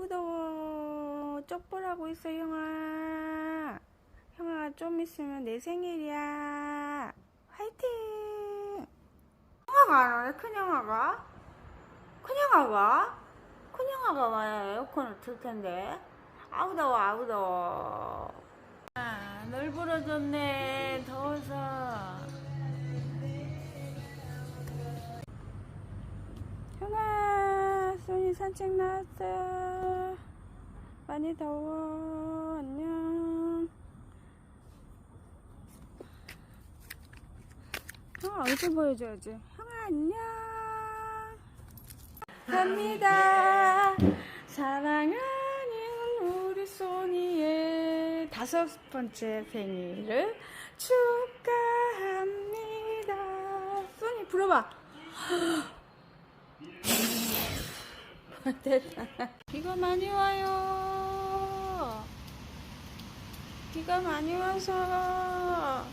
아이고 더워. 쪽보라고 있어 형아. 형아 좀 있으면 내 생일이야. 화이팅! 형아가 안 오네 큰 형아가? 큰 형아가? 큰 형아가 와야 에어컨을 틀 텐데. 아우 더워 아우 더워. 아, 널브러졌네 더워서. 형아 손이 산책 나왔어 많이 더워. 안녕. 형아 얼굴 보여줘야지. 형아 안녕. 갑니다. 사랑하는 우리 소니의 다섯 번째 생일을 축하합니다. 소니 불어봐 됐다. 비가 많이 와요. 비가 많이 와서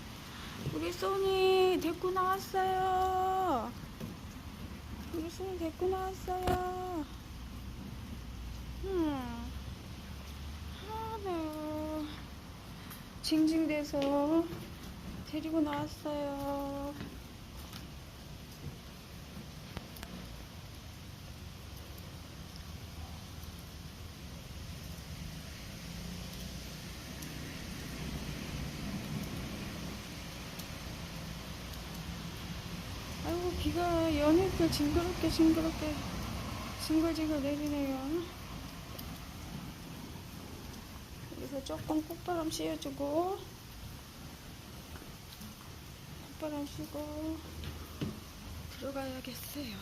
우리 소니 데리고 나왔어요. 우리 소니 데리고 나왔어요. 음. 하루 징징대서 데리고 나왔어요. 비가 연일도 징그럽게 징그럽게 징글징글 내리네요. 여기서 조금 콧바람 씌워주고 콧바람 쉬고 들어가야겠어요.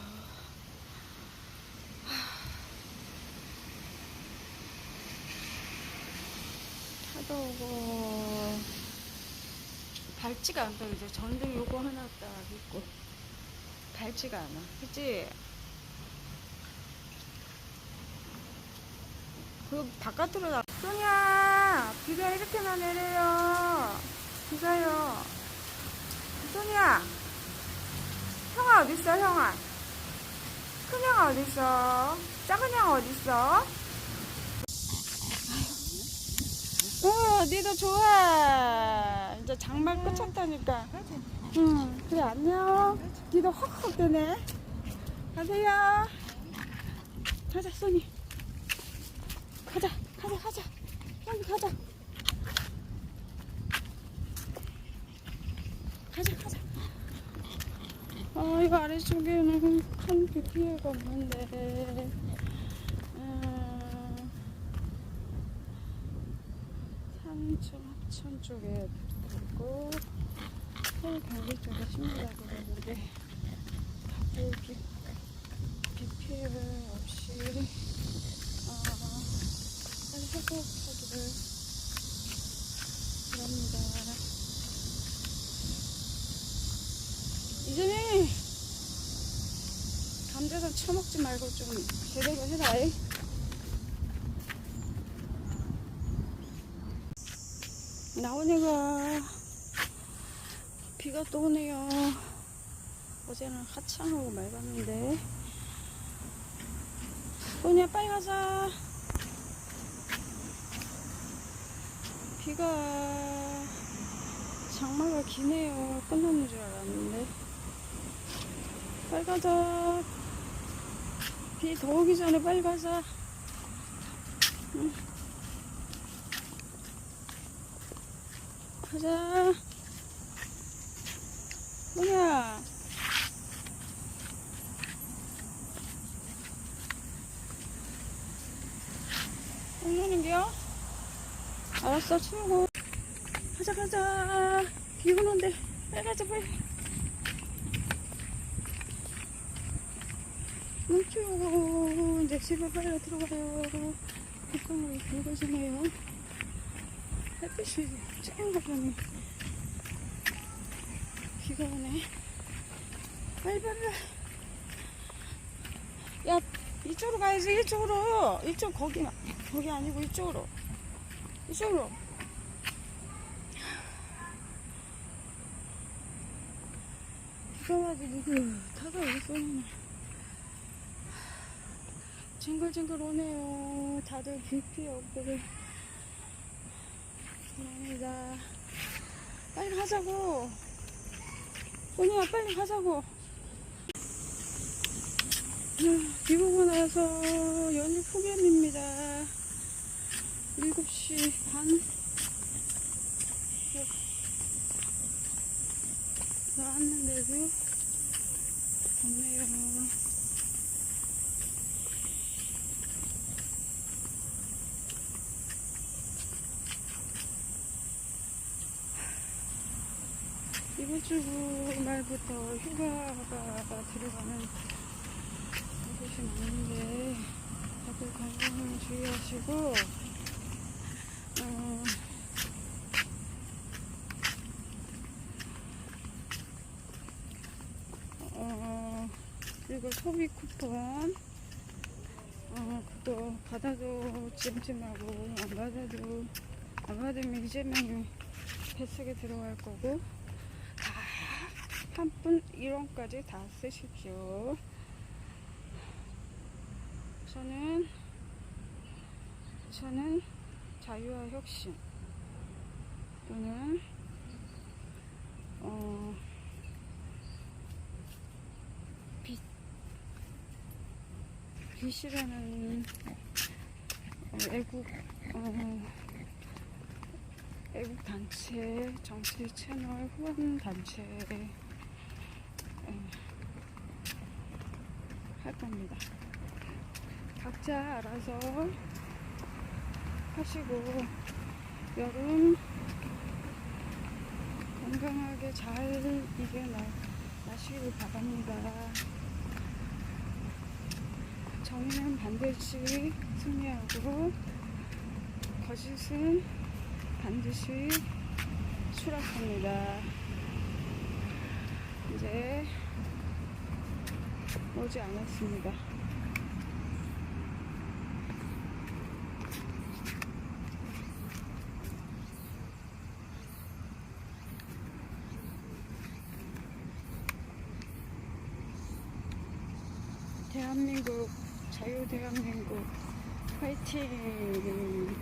차도 오고 밝지가 않다 이제 전등 요거 하나 딱 있고 밝지가 않아. 그치? 그 바깥으로 나 소니야 비가 이렇게나 내려요. 비가요. 소니야 형아 어딨어 형아? 큰 형아 어딨어? 작은 형아 어딨어? 어 니도 좋아. 이제 장말 끝쳤다니까 응 그래 안녕. 니도 헉헉 되네. 가세요. 가자 소니. 가자 가자 가자. 빨리 가자. 가자 가자. 아 이거 아래쪽에는 큰 비피해가 없는데. 음, 산천 합천 쪽에 있고 경기 쪽에 심으라고 그러는데 비 피해 없이 어, 빨리 회복하기를 바랍니다. 이전에 감자전 처먹지 말고 좀 제대로 해라. 이. 나오네가 비가 또 오네요. 어제는 하찮고 맑았는데. 소니야 빨리 가자. 비가 장마가 기네요. 끝나는 줄 알았는데. 빨리 가자. 비 더 오기 전에 빨리 가자. 응. 가자. 뭐냐? 오는겨? 알았어, 치우고. 가자, 가자. 비 오는데. 빨리 가자, 빨리. 눈 치우고, 이제 집에 빨리 들어가요. 콧방울이 붉어지네요. 햇빛이 쨍하더니 비가 오네. 빨리, 빨리, 빨리. 야, 이쪽으로 가야지, 이쪽으로. 이쪽, 거기, 거기 아니고 이쪽으로. 이쪽으로. 비가 와가지고 느긋하다, 여기 쏘네. 징글징글 오네요. 다들 BP 업을 합니다. 빨리 가자고. 소니야, 빨리 가자고. 비 오고 나서 연휴 폭염입니다. 7시 반. 나왔는데도 덥네요. 이번 주 말부터 휴가가 들어가는 곳이 많은데 다들 건강을 주의하시고 어, 어, 그리고 소비 쿠폰 어, 그거 받아도 찜찜하고 안 받아도 안 받으면 이재명이 뱃속에 들어갈 거고 한분 1원까지 다 쓰십시오. 저는 저는 자유와 혁신 또는 어 빛, 빛이라는 어, 애국 어, 애국 단체 정치 채널 후원 단체 할 겁니다. 각자 알아서 하시고 여름 건강하게 잘 이겨나시길 바랍니다. 정의는 반드시 승리하고 거짓은 반드시 추락합니다. 이제 오지 않았습니다. 대한민국, 자유 대한민국, 화이팅!